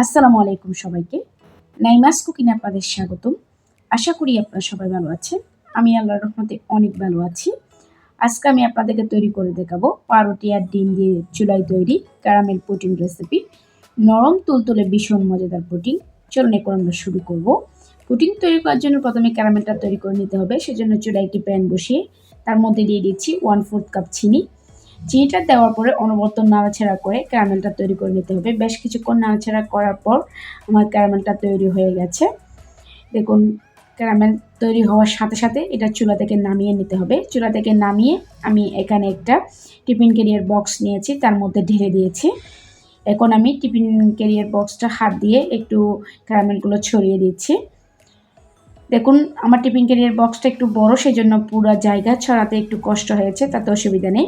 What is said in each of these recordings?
আসসালামু আলাইকুম সবাইকে। নাইমাস কুকিনে আপনাদের স্বাগতম। আশা করি আপনারা সবাই ভালো আছেন। আমি আল্লাহর রহমতে অনেক ভালো আছি। আজকে আমি আপনাদেরকে তৈরি করে দেখাবো পাউরুটি আর ডিম দিয়ে চুলাই তৈরি ক্যারামেল প্রোটিন রেসিপি। নরম, তুলতুলে, ভীষণ মজাদার প্রোটিন। চলুন এখন আমরা শুরু করব। পুটিং তৈরি করার জন্য প্রথমে ক্যারামেলটা তৈরি করে নিতে হবে। সেজন্য চুলায় একটি প্যান বসিয়ে তার মধ্যে দিয়ে দিচ্ছি ওয়ান ফোর্থ কাপ চিনি। চিনিটা দেওয়ার পরে অনবরত নাড়াচাড়া করে ক্যারামেলটা তৈরি করে নিতে হবে। বেশ কিছুক্ষণ নাড়াচাড়া করার পর আমার ক্যারামেলটা তৈরি হয়ে গেছে। দেখুন, ক্যারামেল তৈরি হওয়ার সাথে সাথে এটা চুলা থেকে নামিয়ে নিতে হবে। চুলা থেকে নামিয়ে আমি এখানে একটা টিফিন ক্যারিয়ার বক্স নিয়েছি, তার মধ্যে ঢেলে দিয়েছি। এখন আমি টিফিন ক্যারিয়ার বক্সটা হাত দিয়ে একটু ক্যারামেলগুলো ছড়িয়ে দিচ্ছি। দেখুন, আমার টিফিন ক্যারিয়ার বক্সটা একটু বড়, সেজন্য পুরো জায়গা ছড়াতে একটু কষ্ট হয়েছে, তাতে অসুবিধা নেই।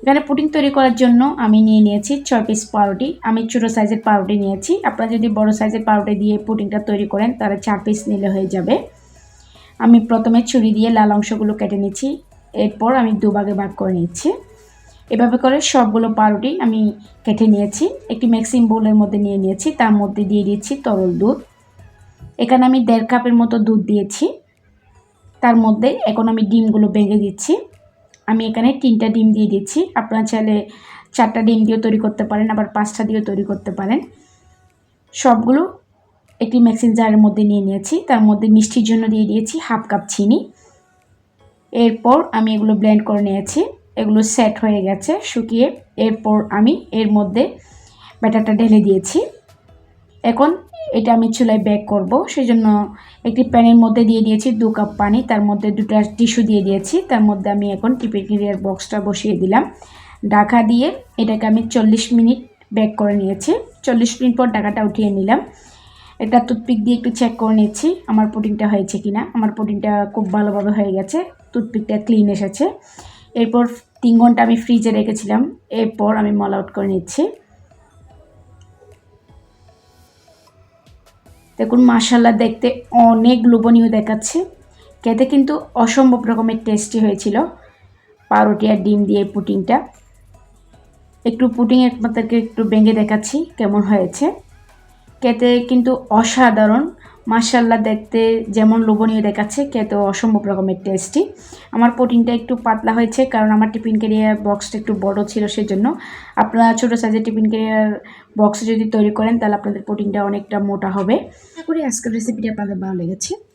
এখানে পুটিং তৈরি করার জন্য আমি নিয়ে নিয়েছি ছয় পিস পাউরুটি। আমি ছোটো সাইজের পাউরুটি নিয়েছি। আপনারা যদি বড় সাইজের পাউরুটি দিয়ে পুটিংটা তৈরি করেন, তাহলে চার পিস নিলে হয়ে যাবে। আমি প্রথমে ছুরি দিয়ে লাল অংশগুলো কেটে নিচ্ছি। এরপর আমি দুভাগে ভাগ করে নিচ্ছি। এভাবে করে সবগুলো পাউরুটি আমি কেটে নিয়েছি। একটি ম্যাক্সিম বোলের মধ্যে নিয়ে নিয়েছি। তার মধ্যে দিয়ে দিয়েছি তরল দুধ। এখানে আমি দেড় কাপের মতো দুধ দিয়েছি। তার মধ্যে এখন আমি ডিমগুলো ভেঙে দিচ্ছি। আমি এখানে তিনটা ডিম দিয়ে দিচ্ছি। আপনারা চাইলে চারটা ডিম দিয়েও তৈরি করতে পারেন, আবার পাঁচটা দিয়েও তৈরি করতে পারেন। সবগুলো একটি ম্যাক্সিন জারের মধ্যে নিয়ে নিয়েছি। তার মধ্যে মিষ্টির জন্য দিয়ে দিয়েছি হাফ কাপ চিনি। এরপর আমি এগুলো ব্লেন্ড করে নিয়েছি। এগুলো সেট হয়ে গেছে, শুকিয়ে। এরপর আমি এর মধ্যে ব্যাটারটা ঢেলে দিয়েছি। এখন এটা আমি চুলায় বেক করব। সেই জন্য একটি প্যানের মধ্যে দিয়ে দিয়েছি দু কাপ পানি, তার মধ্যে দুটো টিস্যু দিয়ে দিয়েছি, তার মধ্যে আমি এখন টিপে ক্লিয়ার বক্সটা বসিয়ে দিলাম। ঢাকা দিয়ে এটাকে আমি চল্লিশ মিনিট বেক করে নিয়েছি। চল্লিশ মিনিট পর ঢাকাটা উঠিয়ে নিলাম। এটা টুথপিক দিয়ে একটু চেক করে নিচ্ছি, আমার পুডিংটা হয়েছে কিনা। আমার পুডিংটা খুব ভালোভাবে হয়ে গেছে টুথপিকটা ক্লিন এসেছে। এরপর তিন ঘণ্টা আমি ফ্রিজে রেখেছিলাম। এরপর আমি মল আউট করে নিচ্ছি। দেখুন মাসাল্লা দেখতে অনেক লোভনীয় দেখাচ্ছে। খেতে কিন্তু অসম্ভব রকমের টেস্টি হয়েছিল। পাউরুটি আর ডিম দিয়ে পুটিংটা একটু পুটিং আপনাদেরকে একটু ভেঙে দেখাচ্ছি কেমন হয়েছে। খেতে কিন্তু অসাধারণ। মার্শাল্লাহ দেখতে যেমন লোভনীয় দেখাচ্ছে খেতেও অসম্ভব রকমের টেস্টি আমার প্রোটিনটা একটু পাতলা হয়েছে কারণ আমার টিফিন ক্যারিয়ার বক্সটা একটু বড় ছিল সেজন্য। আপনারা ছোটো সাইজের টিফিন ক্যারিয়ার বক্স যদি তৈরি করেন, তাহলে আপনাদের প্রোটিনটা অনেকটা মোটা হবে। আশা করি আজকের রেসিপিটি আপনাদের ভালো লেগেছে।